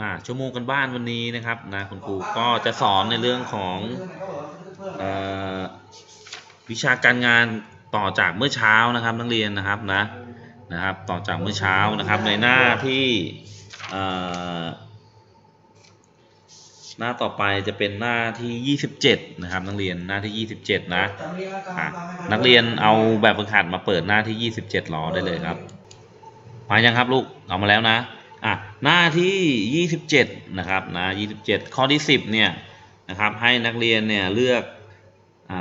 อ่าชั่วโมงกันบ้านวันนี้นะครับนะคุณครูก็จะสอนในเรื่องของออวิชาการงานต่อจากเมื่อเช้านะครับนักเรียนนะครับนะนะครับต่อจากเมื่อเช้านะครับในหน้าที่หน้าต่อไปจะเป็นหน้าที่ 27 นะครับ นักเรียนหน้าที่ 27 นะอะนักเรียนเอาแบบฝึกหัดมาเปิดหน้าที่ 27รอได้เลยครับ มายังครับลูกเอามาแล้วนะ อะหน้าที่ 27 นะครับนะ27 ข้อที่ 10 เนี่ยนะครับให้นักเรียนเนี่ยเลือกอ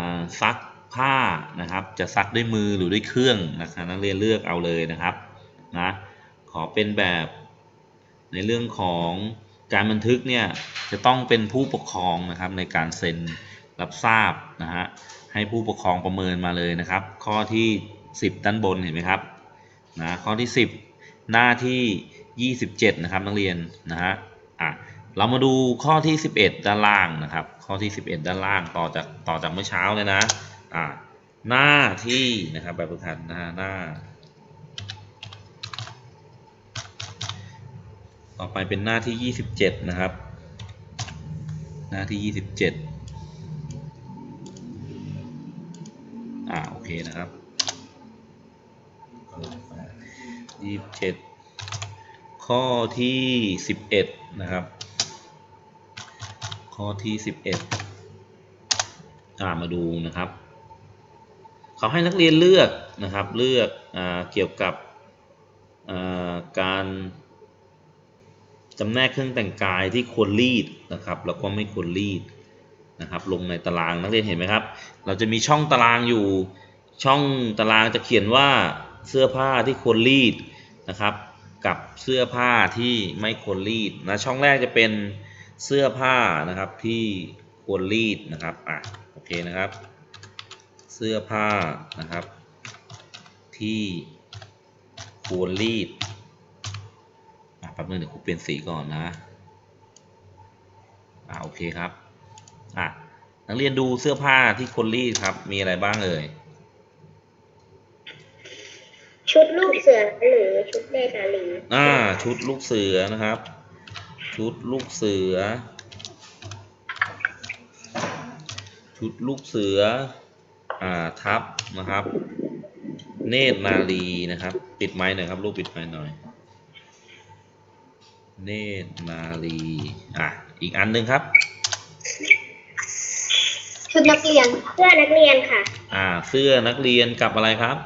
ซักผ้านะครับ จะซักด้วยมือหรือด้วยเครื่องนะครับนักเรียนเลือกเอาเลยนะครับนะขอเป็นแบบในเรื่องของการบันทึกเนี่ยจะต้องเป็นผู้ปกครองนะครับในการเซ็นรับทราบนะฮะให้ผู้ปกครองประเมินมาเลยนะครับ ข้อที่ 10 ด้านบนเห็นไหมครับนะข้อที่ 10 หน้าที่ 27 นะครับนักเรียนนะฮะอะเรามาดูข้อที่ 11 ด้านล่างนะครับ ข้อที่ 11 ด้านล่างต่อจากต่อจากเมื่อเช้าเลยนะอะหน้าที่นะครับแบบฝึกหัดหน้าหน้า ต่อไปเป็นหน้าที่ 27 นะครับ หน้าที่ 27อ่าโอเคนะครับ27 ข้อที่ 11 นะครับ ข้อที่ 11อ่ามาดูนะครับเขาให้นักเรียนเลือกนะครับเลือกอเกี่ยวกับการจำแนกเครื่องแต่งกายที่ควรรีดนะครับแล้วก็ไม่ควรรีดนะครับลงในตารางนักเรียนเห็นไหมครับ เราจะมีช่องตารางอยู่ช่องตารางจะเขียนว่าเสื้อผ้าที่ควรรีดนะครับ กับเสื้อผ้าที่ไม่ควรรีดนะช่องแรกจะเป็นเสื้อผ้านะครับที่ควรรีดนะครับอะโอเคนะครับ เสื้อผ้านะครับ ที่ควรรีดอะแป๊บนึงเดี๋ยวครูเปลี่ยนสีก่อนนะอะโอเคครับอะนักเรียนดูเสื้อผ้าที่ควรรีดครับมีอะไรบ้างเอ่ย ชุดลูกเสือหรือชุดเนตรนารีอ่า ชุดลูกเสือนะครับ ชุดลูกเสือ ชุดลูกเสือ อ่า ทับนะครับ เนตรนารีนะครับ ปิดไม้หน่อยครับ ลูกปิดไม้หน่อย เนตรนารีอะ อีกอันหนึ่งครับ ชุดนักเรียนเสื้อนักเรียนค่ะ อ่า เสื้อนักเรียนกับอะไรครับ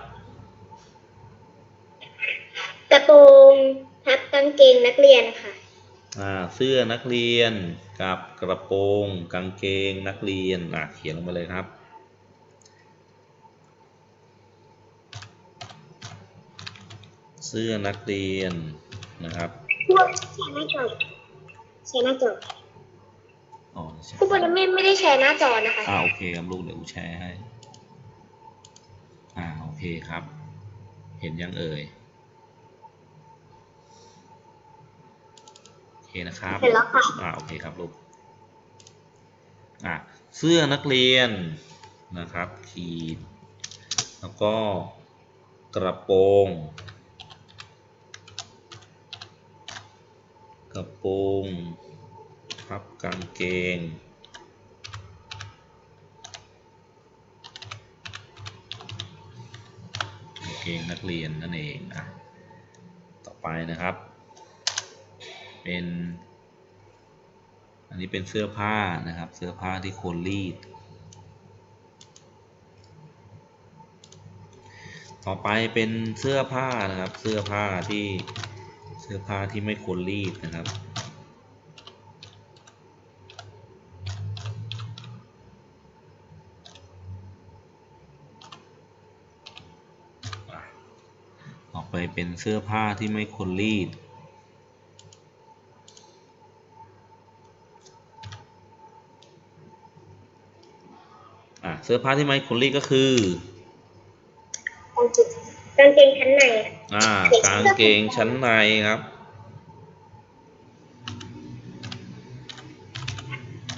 กระโปรงทับกา งเกงนักเรียนค่ะ อ่าเสื้อนักเรียนกับกระโปรง กางเกงนักเรียนอะเขียนลงไปเลยครับ เสื้อนักเรียนนะครับพวกแชร์หน้าจอแชร์หน้าจออ๋อใช่ผู้บริไม่ไม่ได้แชร์หน้าจอนะคะ อ่าโอเคครับลูกเดี๋ยวกูแชร์ให้ อ่าโอเคครับ เห็นยังเอ่ยโอ เคนะครับเห็นแล้วค่ะอ่าโอเคครับลูกอะเสื้อนักเรียนนะครับขีดแล้วก็กระโปรง กระโปรงพับกางเกง กางเกงนักเรียนนั่นเองอะต่อไปนะครับ เป็น อันนี้เป็นเสื้อผ้านะครับ เสื้อผ้าที่ควรรีด ต่อไปเป็นเสื้อผ้านะครับ เสื้อผ้าที่ เสื้อผ้าที่ไม่ควรรีดนะครับอะต่อไปเป็นเสื้อผ้าที่ไม่ควรรีด เสื้อผ้าที่ไม่ควรรีดก็คือกางเกงชั้นในอะอ่ากางเกงชั้นในครับ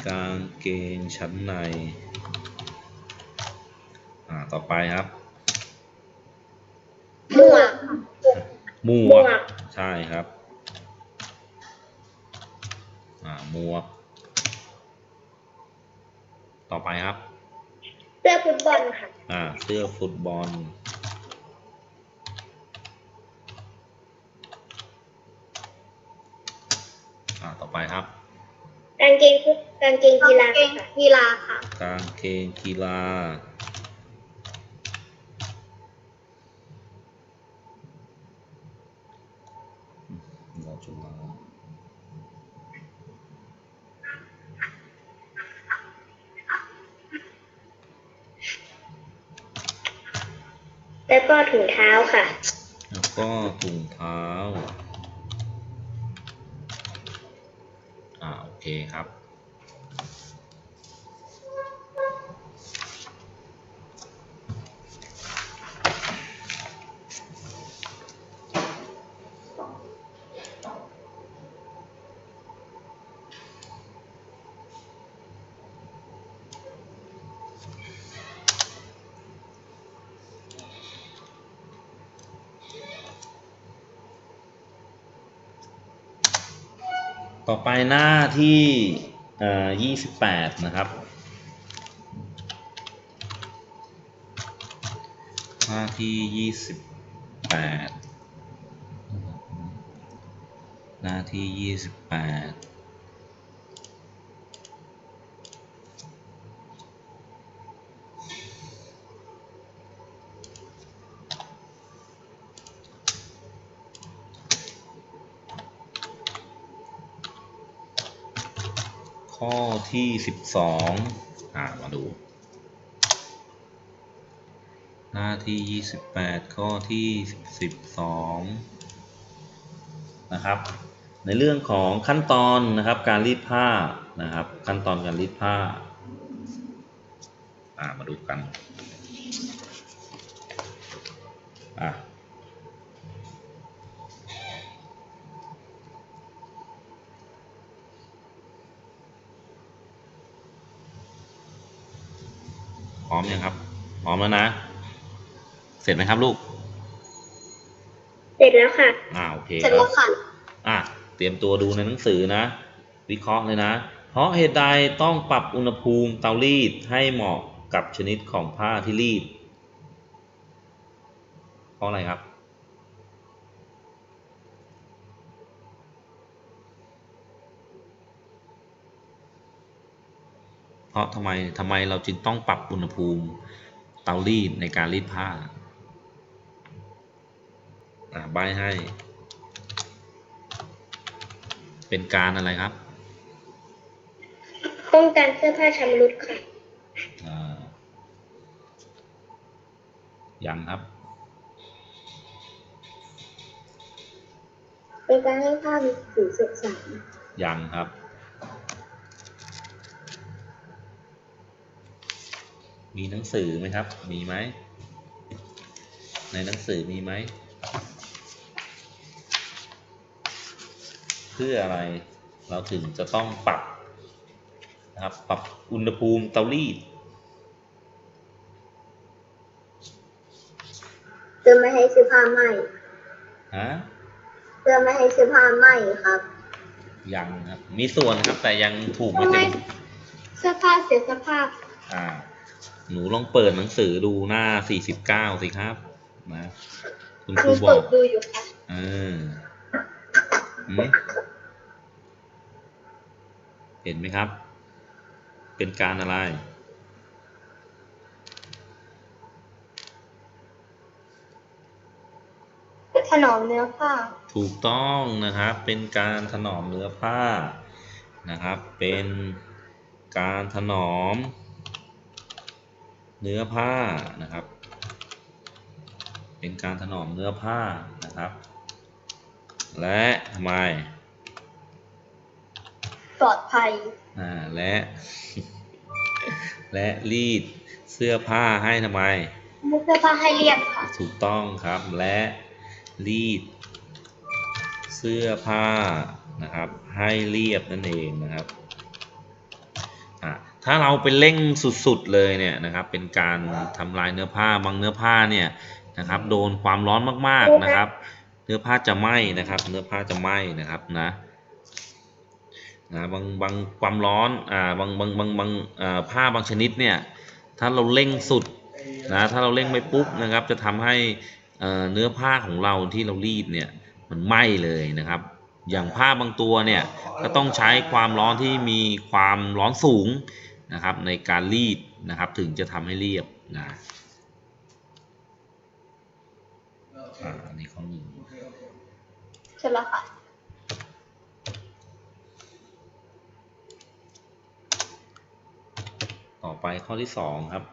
กางเกงชั้นในอ่าต่อไปครับหมวกหมหมววกกใช่ครับหมวก ต่อไปครับ เสื้อฟุตบอลค่ะ อ่า เสื้อฟุตบอล อ่า ต่อไปครับ กางเกงฟุตกางเกงกีฬาค่ะกีฬาค่ะ กางเกงกีฬา เราจุฬา แล้ว ก็ถุงเท้าค่ะ แล้วก็ถุงเท้า อ่า โอเคครับ ต่อไปหน้าที่ยี่สิบแปดนะครับหน้าที่ยี่สิบแปดหน้าที่ยี่สิบแปด ข้อที่สิบสองอ่ามาดู หน้าที่28ข้อที่12นะครับ ในเรื่องของขั้นตอนนะครับการรีดผ้านะครับ ขั้นตอนการรีดผ้า อ่ามาดูกัน ร้อมยังครับ พร้อมแล้วนะ เสร็จไหมครับลูก เสร็จแล้วค่ะ อ่าโอเคเสร็จคแล้รัวบค่ะ อะเตรียมตัวดูในหนังสือนะ วิเคราะห์เลยนะ เพราะเหตุใดต้องปรับอุณหภูมิเตารีดให้เหมาะกับชนิดของผ้าที่รีด เพราะอะไรครับ เพราะทำไมทำไมเราจึงต้องปรับอุณหภูมิเตารีดในการรีดผ้าอ่าใบให้ เป็นการอะไรครับ ป้องกันเสื้อผ้าชำรุดค่ะอ่ายังครับ เป็นการให้ผ้ามีสีสดใสยังครับ มีหนังสือไหมครับ มีไหม ในหนังสือมีไหม เพื่ออะไร เราถึงจะต้องปรับนะครับ ปรับอุณหภูมิเตารีดเพื่อไม่ให้เสื้อผ้าไหม้ฮะเพื่อไม่ให้เสื้อผ้าไหม้ครับ ยังครับ มีส่วนครับ แต่ยังถูกไม่ทำไมเต็มเสื้อผ้าเสียสภาพ อ่า หนูลองเปิดหนังสือดูหน้า49สิครับ นะ คุณครูบเปิอดกดูอยู่ค่ะเออหืมเห็นไหมครับ เป็นการอะไร ถนอมเนื้อผ้า ถูกต้องนะครับ เป็นการถนอมเนื้อผ้านะครับ เป็นการถนอม เนื้อผ้านะครับ เป็นการถนอมเนื้อผ้านะครับ และทำไมปลอดภัยอ่าและ และรีดเสื้อผ้าให้ทำไมเสื้อผ้าให้เรียบค่ะ ถูกต้องครับและรีด เสื้อผ้านะครับ ให้เรียบนั่นเองนะครับอะ ถ้าเราไปเร่งสุดๆเลยเนี่ยนะครับ เป็นการทำลายเนื้อผ้าบางเนื้อผ้าเนี่ยนะครับ โดนความร้อนมากๆนะครับ เนื้อผ้าจะไหม้นะครับ เนื้อผ้าจะไหม้นะครับนะนะบางบางความร้อนอ่าบางบางบางบางอ่าผ้าบางชนิดเนี่ยถ้าเราเร่งสุดนะถ้าเราเร่งไม่ปุ๊บนะครับ จะทำให้เอ่อเนื้อผ้าของเราที่เรารีดเนี่ยมันไหม้เลยนะครับ อย่างผ้าบางตัวเนี่ยก็ต้องใช้ความร้อนที่มีความร้อนสูง นะครับในการรีดนะครับถึงจะทำให้เรียบนะอ่าอันนี้ข้อหนึ่งใช่แล้วค่ะต่อไปข้อที่สองครับ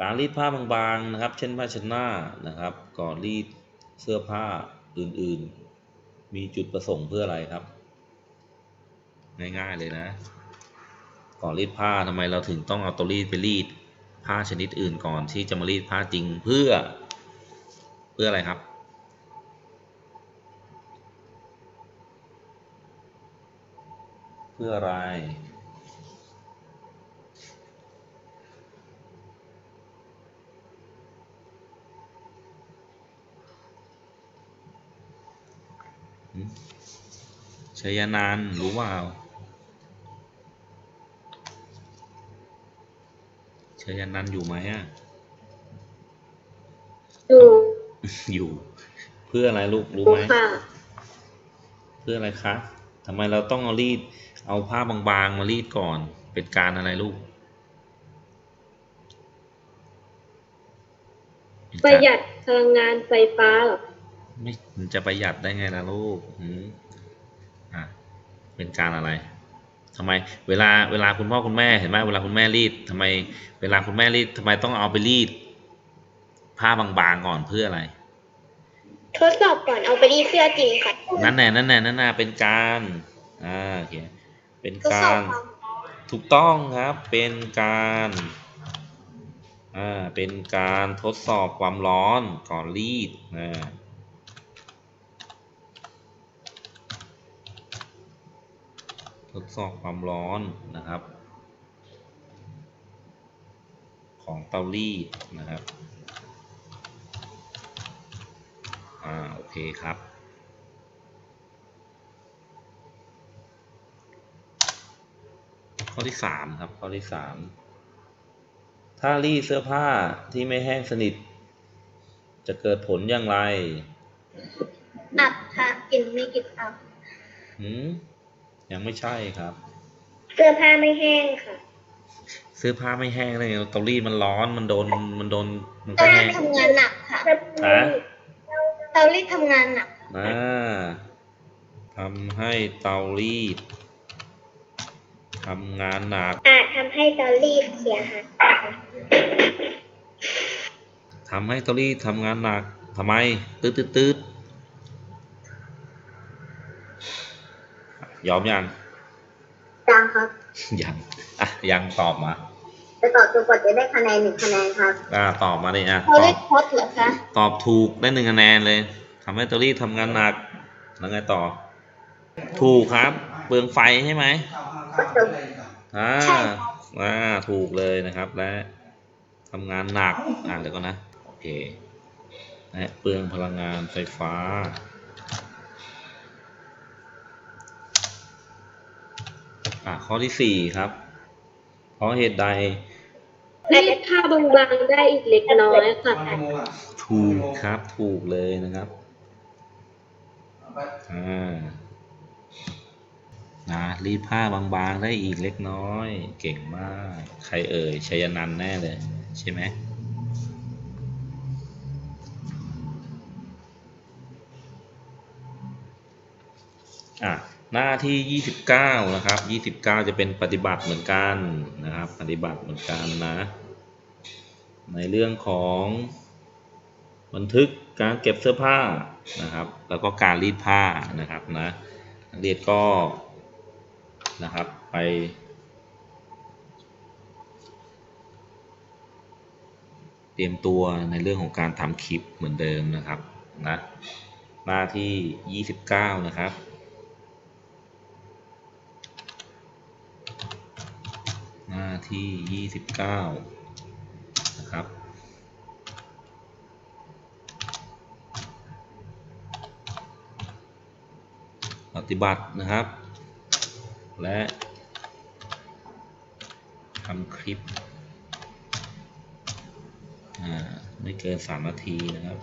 การรีดผ้าบางๆนะครับ เช่นผ้าเช็ดหน้านะครับก่อนรีดเสื้อผ้าอื่นๆ มีจุดประสงค์เพื่ออะไรครับ ง่ายๆเลยนะ ก่อนรีดผ้าทำไมเราถึงต้องเอาตัวรีดไปรีดผ้าชนิดอื่นก่อนที่จะมารีดผ้าจริงเพื่อ เพื่ออะไรครับ เพื่ออะไรชัยนันรู้เปล่า ชัยนันท์อยู่ไหมอะดูอยู่ เพื่ออะไรลูกรู้ดูไหม ค่ะเพื่ออะไรคะทำไมเราต้องเอารีด เอาผ้าบางๆมารีดก่อน เป็นการอะไรลูกเป็นปการระหยัดพลังงานไฟฟ้าเหรอ ไม่มันจะประหยัดได้ไงล่ะลูกหืมอะ เป็นการอะไร ทำไมเวลาเวลาคุณพ่อคุณแม่เห็นไหมเวลาคุณแม่รีดทำไม เวลาคุณแม่รีดทำไมต้องเอาไปรีด ผ้าบางๆก่อนเพื่ออะไร ทดสอบก่อนเอาไปรีดเสื้อจริงค่ะนั่นแน่นั่นแน่นั่นแน่เป็นการอ่าโอเคเป็นทดสกาอบรความถูกต้องครับ เป็นการอ่าเป็นการทดสอบความร้อนก่อนรีดอ่า ทดสอบความร้อนนะครับ ของเตารีดนะครับ อ่า โอเคครับข้อที่สามครับข้อที่สามถ้ารีดเสื้อผ้าที่ไม่แห้งสนิท จะเกิดผลอย่างไรอับค่ะกลิ่นไม่กลิ่นอับหืม ยังไม่ใช่ครับ เสื้อผ้าไม่แห้งค่ะเสื้อผ้าไม่แห้งเลยเตารีดมันร้อนมันโดนมันโดนมันเตาก็รีแห้ดงทำงานหนักค่ะฮะเตารีดทำงานหนักอ่าทำให้เตารีดทำงานหนักอาจทำให้เตารีดเสียหายทำให้เตารีดทำงานหนักทำไมตืดตืดตืด ยอมยังจังครับยังอะยังตอบมาจะตอบตัวกดจะได้คะแนนหนึ่งคะแนนครับอ่าตอบมาเลยอะเตาตอรีบดพดเหรอคะตอบถูกได้หนึ่งคะแนนเลยทำให้เตารีดทำงานหนักแล้วไงต่อ ถูกครับ เปลืองไฟใช่ไหมอ่าอ่าถูกเลยนะครับและทำงานหนักอ่าเดี๋ยวก่อนนะโอเคและเปลืองพลังงานไฟฟ้า อ่าข้อที่สี่ครับ เพราะเหตุใดรีดผ้าบางๆได้อีกเล็กน้อยค่ะ ถูกครับถูกเลยนะครับอ่านะรีดผ้าบางๆได้อีกเล็กน้อย เก่งมาก ใครเอ่ยชัยนันท์แน่เลย ใช่ไหมอะ หน้าที่ 29 นะครับ 29 จะเป็นปฏิบัติเหมือนกันนะครับ ปฏิบัติเหมือนกันนะ ในเรื่องของบันทึกการเก็บเสื้อผ้านะครับ แล้วก็การรีดผ้านะครับนะนักเรียนก็นะครับไป เตรียมตัวในเรื่องของการทำคลิปเหมือนเดิมนะครับนะหน้าที่ 29 นะครับ หน้าที่ 29 นะครับ ปฏิบัตินะครับ และทำคลิปไม่เกิน 3 นาทีนะครับ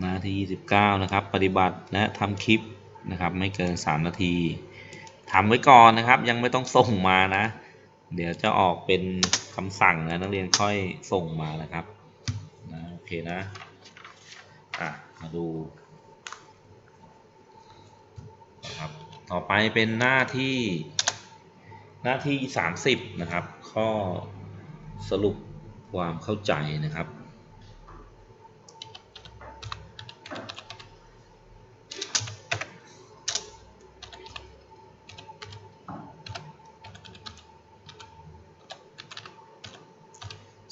หน้าที่ 29 นะครับ ปฏิบัติและทำคลิป นะครับ ไม่เกิน 3 นาทีทำไว้ก่อนนะครับ ยังไม่ต้องส่งมานะ เดี๋ยวจะออกเป็นคำสั่งนะนักเรียนค่อยส่งมานะครับนะโอเคนะอะมาดูนะครับต่อไปเป็นหน้าที่หน้าที่ 30 นะครับ ข้อสรุปความเข้าใจนะครับ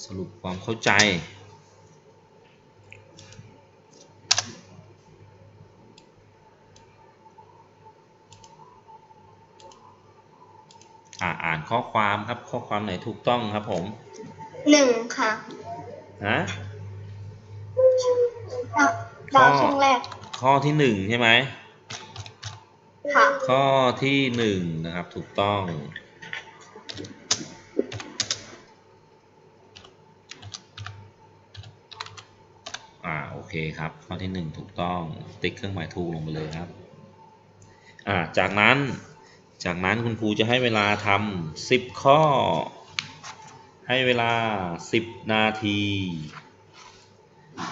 สรุปความเข้าใจอ่าอ่านข้อความครับข้อความไหนถูกต้องครับผมหนึ่งค่ะฮะดาวช่วงแรก ข้อที่หนึ่งใช่ไหมค่ะ ข้อที่หนึ่งนะครับถูกต้อง อ่าโอเครับ ข้อที่หนึ่งถูกต้อง ติ๊กเครื่องหมายถูกลงไปเลยครับ อ่า จากนั้น จากนั้นคุณครูจะให้เวลาทำสิบข้อ ให้เวลาสิบนาที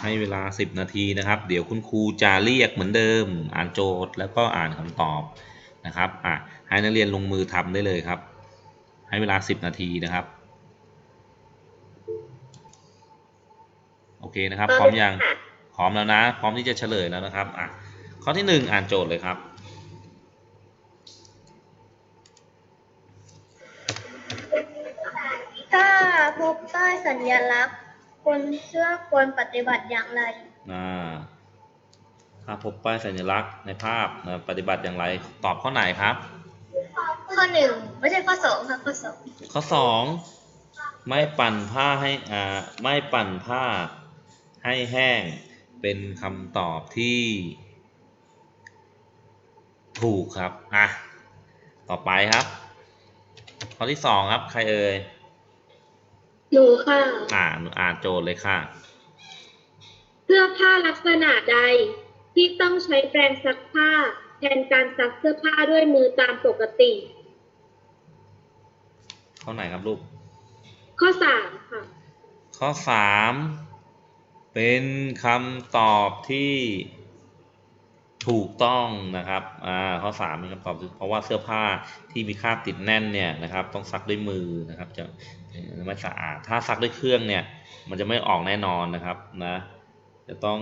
ให้เวลา 10 นาทีนะครับ เดี๋ยวคุณครูจะเรียกเหมือนเดิม อ่านโจทย์แล้วก็อ่านคำตอบนะครับ อะ ให้นักเรียนลงมือทำได้เลยครับ ให้เวลา 10 นาทีนะครับโอเคนะครับ พร้อมยัง ร้อมแล้วนะ พร้อมที่จะเฉลยแล้วนะครับอะข้อที่ 1 อ่านโจทย์เลยครับ ถ้าพบป้ายสัญลักษณ์ คนเชื่อควรปฏิบัติอย่างไรอ่าถ้าพบป้ายสัญลักษณ์ในภาพนะปฏิบัติอย่างไร ตอบข้อไหนครับ ข้อหนึ่งไม่ใช่ข้อสองค่ะข้อสองข้อสองไม่ปั่นผ้าให้อ่าไม่ปั่นผ้าให้แห้ง เป็นคำตอบที่ถูกครับ อะ ต่อไปครับ ข้อที่สองครับ ใครเอ่ย หนูค่ะ อ่านอ่านโจทย์เลยค่ะ เสื้อผ้าลักษณะใดที่ต้องใช้แปรงซักผ้า แทนการซักเสื้อผ้าด้วยมือตามปกติ ข้อไหนครับลูก ข้อสามค่ะ ข้อสาม เป็นคำตอบที่ถูกต้องนะครับ อ่า ข้อสามเป็นคำตอบเพราะว่าเสื้อผ้าที่มีคราบติดแน่นเนี่ยนะครับ ต้องซักด้วยมือนะครับ จะไม่สะอาด ถ้าซักด้วยเครื่องเนี่ย มันจะไม่ออกแน่นอนนะครับนะ จะต้อง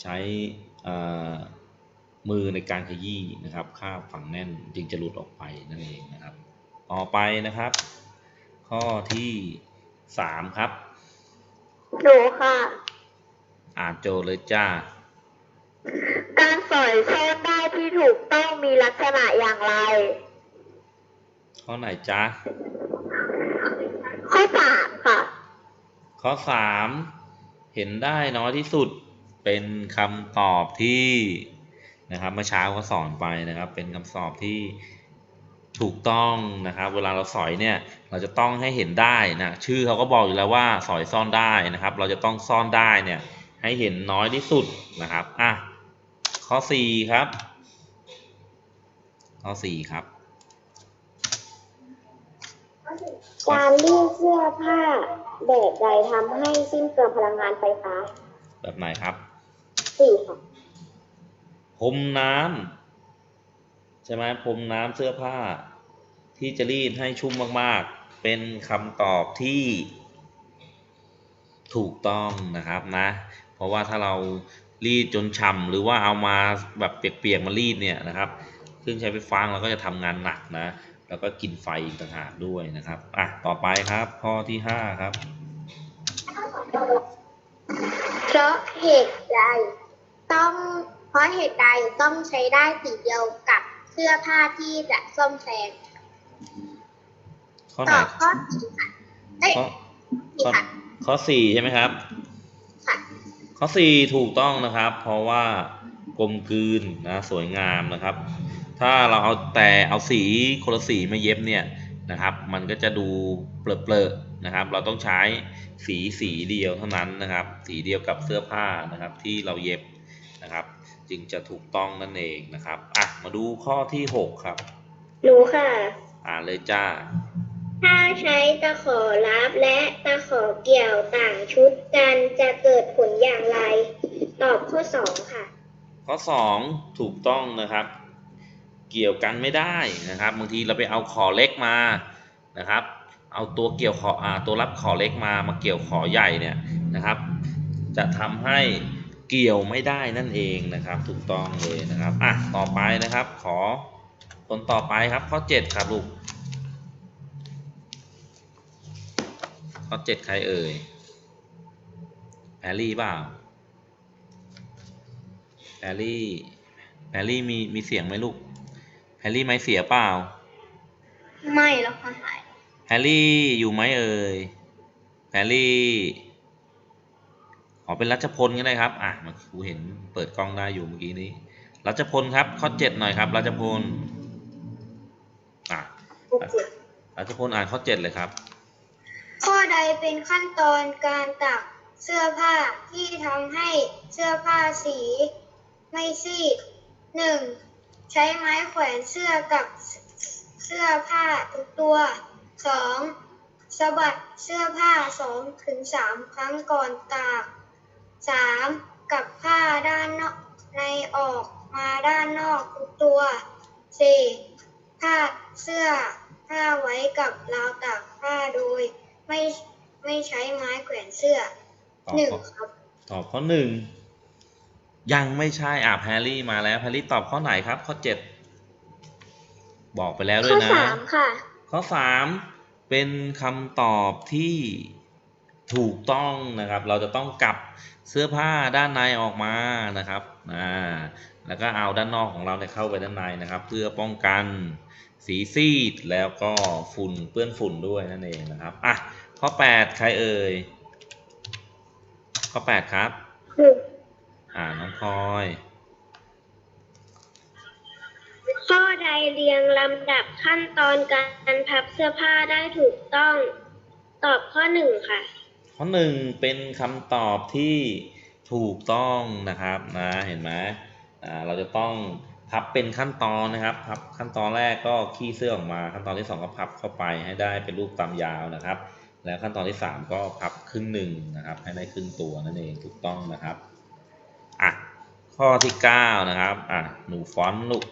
ใช้อ่ามือในการขยี้นะครับคราบฝังแน่นจึงจะหลุดออกไปนั่นเองนะครับ ต่อไปนะครับ ข้อที่สามครับหนูค่ะ อ่านโจทย์เลยจ้า การสอยโซ่ได้ที่ถูกต้องมีลักษณะอย่างไร ข้อไหนจ้าข้อสามค่ะ ข้อสามเห็นได้น้อยที่สุดเป็นคำตอบที่นะครับเมื่อเช้าก็สอนไปนะครับ เป็นคำตอบที่ถูกต้องนะครับ เวลาเราสอยเนี่ย เราจะต้องให้เห็นได้นะชื่อเขาก็บอกอยู่แล้วว่าสอยซ่อนได้นะครับ เราจะต้องซ่อนได้เนี่ย ให้เห็นน้อยที่สุดนะครับ อะ ข้อสี่ครับ ข้อสี่ครับ การรีดเสื้อผ้าแบบใดทำให้สิ้นเปลืองพลังงานไฟฟ้า แบบไหนครับสี่ค่ะพรมน้ำใช่ไหมพรมน้ำเสื้อผ้า ที่จะรีดให้ชุ่มมาก ๆ เป็นคำตอบที่ถูกต้องนะครับนะเพ ราะว่าถ้าเรารีดจนฉ่ำหรือว่าเอามาแบบเปียกๆมารีดเนี่ยนะครับเครื่องใช้ไฟฟ้าเราก็จะทำงานหนักนะ แล้วก็กินไฟอีกต่างหากด้วยนะครับอะต่อไปครับ ข้อที่ห้าครับ เพราะเหตุใดต้องเพราะเหตุใดต้องใช้ได้สีเดียวกับเสื้อผ้าที่จะซ่อมแซมข้อไหตนอบข้อสี่ค่ะเอ้ยข้อสี่ข้อค่ะข้อสี่ใช่ไหมครับค่ะ ข้อสี่ถูกต้องนะครับ เพราะว่ากลมกลืนนะสวยงามนะครับ ถ้าเราเอาแต่เอาสีคนละสีมาเย็บเนี่ยนะครับ มันก็จะดูเปรอะๆนะครับ เราต้องใช้สีสีเดียวเท่านั้นนะครับ สีเดียวกับเสื้อผ้านะครับที่เราเย็บนะครับ จึงจะถูกต้องนั่นเองนะครับอะมาดูข้อที่หกครับ รู้ค่ะ อ่านเลยจ้า ถ้าใช้ตะขอรับและตะขอเกี่ยวต่างชุดกันจะเกิดผลอย่างไร ตอบข้อสองค่ะ ข้อสองถูกต้องนะครับ เกี่ยวกันไม่ได้นะครับบางทีเราไปเอาขอเล็กมานะครับ เอาตัวเกี่ยวขออ่าตัวรับขอเล็กมามาเกี่ยวขอใหญ่เนี่ยนะครับ จะทำให้เกี่ยวไม่ได้นั่นเองนะครับ ถูกต้องเลยนะครับอะต่อไปนะครับ ขอคนต่อไปครับข้อเจ็ดครับลูก ข้อเจ็ดใครเอ่ย แพรรี่เปล่า แพรรี่ แพรรี่มีมีเสียงไหมลูก แพรรี่ไม่เสียเปล่า ไม่แล้วค่ะหาย แพรรี่อยู่ไหมเอ่ย แพรรี่ ขอเป็นรัชพลก็ได้ครับ อะเมาครูเห็นเปิดกล้องได้อยู่เมื่อกี้นี้ รัชพลครับ ข้อเจ็ดหน่อยครับ รัชพล อะ รัชพลอ่านข้อเจ็ดเลยครับ ข้อใดเป็นขั้นตอนการตักเสื้อผ้าที่ทำให้เสื้อผ้าสีไม่ซีดหนึ่งใช้ไม้แขวนเสื้อกับเสื้อผ้าทุกตัวสองสะบัดเสื้อผ้าสองถึงสามครั้งก่อนตากสามกับผ้าด้านนอกในออกมาด้านนอกทุกตัวสี่พาดเสื้อผ้าไว้กับราวตากผ้าโดย ไม่ไม่ใช้ไม้แขวนเสื้อตอบหนึ่งข้อครับ ตอบข้อหนึ่งยังไม่ใช่อะแพรรี่มาแล้วแพรรี่ตอบข้อไหนครับ ข้อเจ็ดบอกไปแล้วด้วข้ยอนะ สามค่ะ ข้อสามเป็นคำตอบที่ถูกต้องนะครับ เราจะต้องกลับเสื้อผ้าด้านในออกมานะครับอ่าแล้วก็เอาด้านนอกของเราเนี่ยเข้าไปด้านในนะครับ เพื่อป้องกันสีซีดแล้วก็ฝุ่นเปื้อนฝุ่นด้วยนั่นเองนะครับอะ ข้อแปดใครเอ่ย ข้อแปดครับ อ่า น้องพลอย ข้อใดเรียงลำดับขั้นตอนการพับเสื้อผ้าได้ถูกต้อง ตอบข้อหนึ่งค่ะ ข้อหนึ่งเป็นคำตอบที่ถูกต้องนะครับนะเห็นไหมอ่าเราจะต้องพับเป็นขั้นตอนนะครับพับขั้นตอนแรกก็ขี้เสื้อออกมา ขั้นตอนที่สองก็พับเข้าไปให้ได้เป็นรูปตามยาวนะครับ แล้วขั้นตอนที่สามก็พับครึ่งหนึ่งนะครับ ให้ได้ครึ่งตัวนั่นเองถูกต้องนะครับอะข้อที่เก้านะครับอะหนูฟอนต์ลูก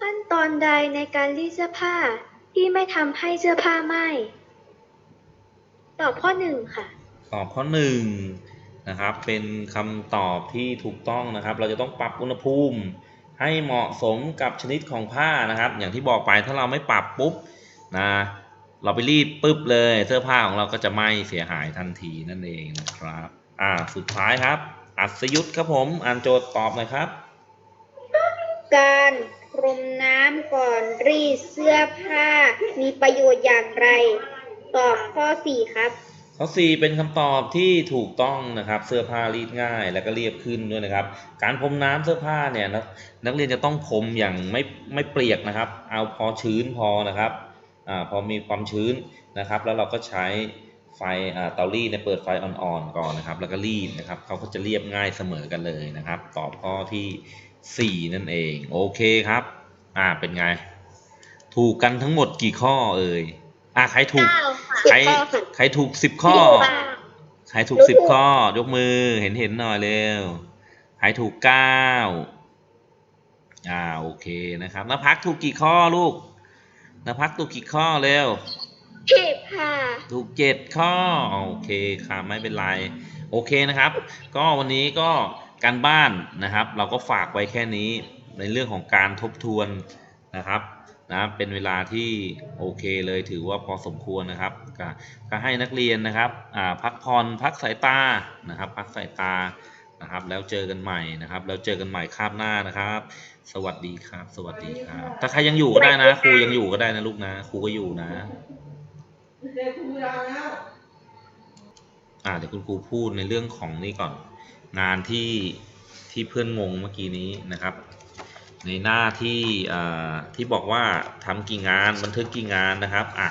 ขั้นตอนใดในการรีดเสื้อผ้าที่ไม่ทำให้เสื้อผ้าไหม้ตอบข้อหนึ่งค่ะ ตอบข้อหนึ่งนะครับ เป็นคำตอบที่ถูกต้องนะครับ เราจะต้องปรับอุณหภูมิให้เหมาะสมกับชนิดของผ้านะครับ อย่างที่บอกไปถ้าเราไม่ปรับปุ๊บนะ เราไปรีดปุ๊บเลยเสื้อผ้าของเราก็จะไหม้เสียหายทันทีนั่นเองนะครับ อ่าสุดท้ายครับ อัศยุทธครับผมอ่านโจทย์ตอบหน่อยครับ การพรมน้ำก่อนรีดเสื้อผ้ามีประโยชน์อย่างไร ตอบข้อสี่ครับข้อ4เป็นคำตอบที่ถูกต้องนะครับเสื้อผ้ารีดง่าย แล้วก็เรียบขึ้นด้วยนะครับ การพรมน้ำเสื้อผ้าเนี่ยนักนักเรียนจะต้องพรมอย่างไม่ไม่เปียกนะครับ เอาพอชื้นพอนะครับอ่า พอมีความชื้นนะครับ แล้วเราก็ใช้ไฟอ่าเตารีดเนี่ยเปิดไฟอ่อนๆก่อนนะครับ แล้วก็รีดนะครับเขาก็จะเรียบง่ายเสมอกันเลยนะครับ ตอบข้อทีสี่ 4 นั่นเอง โอเคครับ อ่าเป็นไง ถูกกันทั้งหมดกี่ข้อเอ่ยอ่าใครถูกใครใครถูกสิบข้อ ใครถูกรู้สิบถูกข้อ ยกมือเห็นเห็นหน่อยเร็วใครถูกเก้าอ่าโอเคนะครับนภักถูกกี่ข้อลูก นภักถูกกี่ข้อเร็วเจ็บค่ะถูกเจ็ดข้อ โอเคครับไม่เป็นไร โอเคนะครับ ก็วันนี้ก็การบ้านนะครับ เราก็ฝากไว้แค่นี้ในเรื่องของการทบทวนนะครับนะเป็นเวลาที่โอเคเลยถือว่าพอสมควรนะครับก็ก็ให้นักเรียนนะครับอ่าพักผ่อนพักสายตานะครับ พักสายตานะครับ แล้วเจอกันใหม่นะครับ แล้วเจอกันใหม่คาบหน้านะครับ สวัสดีครับ สวัสดีครับ ถ้าใครยังอยู่ก็ได้นะ ครูยังอยู่ก็ได้นะลูกนะ ครูก็อยู่นะ อ่าเดี๋ยวคุณครูพูดในเรื่องของนี่ก่อน งานที่ที่เพื่อนงงเมื่อกี้นี้นะครับ ในหน้าที่อ่าที่บอกว่าทำกี่งานบันทึกกี่งานนะครับอะ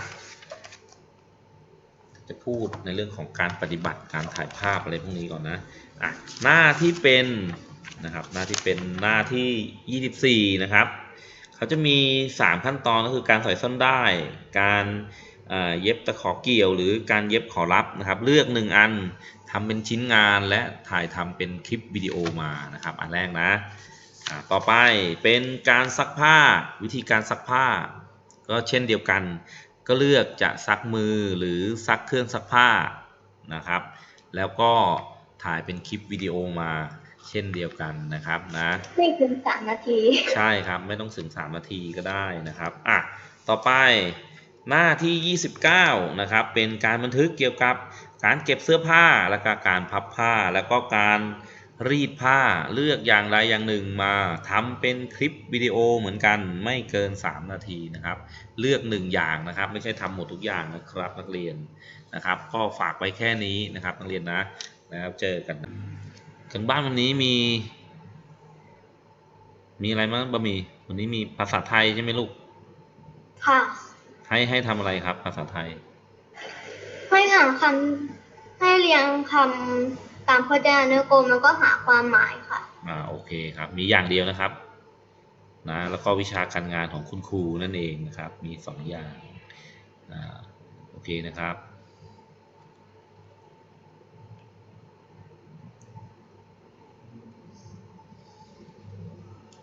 จะพูดในเรื่องของการปฏิบัติการถ่ายภาพอะไรพวกนี้ก่อนนะอะหน้าที่เป็น นะครับ หน้าที่เป็นหน้าที่ 24 นะครับ เขาจะมี 3 ขั้นตอนก็คือการสอยส้นได้ การเย็บตะขอเกี่ยวหรือการเย็บขอรับนะครับ เลือก 1 อันทำเป็นชิ้นงานและถ่ายทำเป็นคลิปวิดีโอมานะครับ อันแรกนะต่อไปเป็นการซักผ้าวิธีการซักผ้า ก็เช่นเดียวกัน ก็เลือกจะซักมือหรือซักเครื่องซักผ้านะครับ แล้วก็ถ่ายเป็นคลิปวิดีโอมา เช่นเดียวกันนะครับนะไม่ถึงสามนาที ใช่ครับไม่ต้องถึง3นาทีก็ได้นะครับอะต่อไปหน้าที่ 29 นะครับ เป็นการบันทึกเกี่ยวกับการเก็บเสื้อผ้าแล้วก็การพับผ้า แล้วก็การรีดผ้าเลือกอย่างใดอย่างหนึ่งมาทำเป็นคลิปวิดีโอเหมือนกันไม่เกิน 3 นาทีนะครับ เลือก 1 อย่างนะครับ ไม่ใช่ทำหมดทุกอย่างนะครับนักเรียนนะครับ ก็ฝากไว้แค่นี้นะครับนักเรียนนะนะครับเจอกัน กันบ้านวันนี้มี มีอะไรบ้างบะหมี่วันนี้มีภาษาไทยใช่ไหมลูก ค่ะ ให้ให้ทำอะไรครับ ภาษาไทย ให้หาคำให้เรียงคำตามพจนานุกรมแล้วก็หาความหมายค่ะ อ่าโอเคครับ มีอย่างเดียวนะครับนะแล้วก็วิชาการงานของคุณครูนั่นเองนะครับ มีสองอย่างอ่าโอเคนะครับ